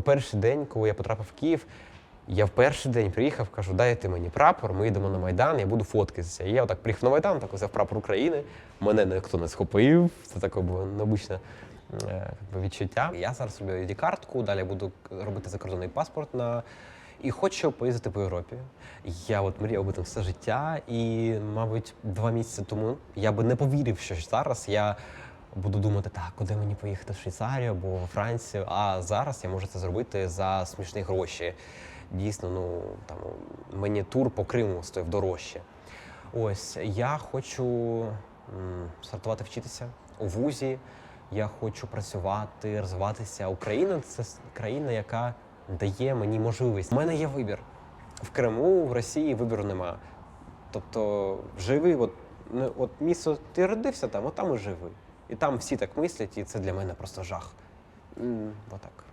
у перший день, коли я потрапив в Київ, я в перший день приїхав, кажу, дайте мені прапор, ми йдемо на Майдан, я буду фоткатися. І я отак приїхав на Майдан, так взяв прапор України. Мене ніхто не схопив. Це таке було необичне е, відчуття. Я зараз роблю id картку далі буду робити закордонний паспорт на. І хочу поїздити по Європі. Я от мріяв об этом все життя, і, мабуть, два місяці тому я би не повірив, що зараз я буду думати, так, куди мені поїхати в Швейцарію або в Францію. А зараз я можу це зробити за смішні гроші. Дійсно, ну там мені тур по Криму стоїв дорожче. Ось я хочу стартувати вчитися у вузі. Я хочу працювати, розвиватися. Україна це країна, яка дає мені можливість. У мене є вибір. В Криму, в Росії вибору немає. Тобто, живи, от, ну, от місто, ти родився там, от там і живи. І там всі так мислять, і це для мене просто жах. Отак.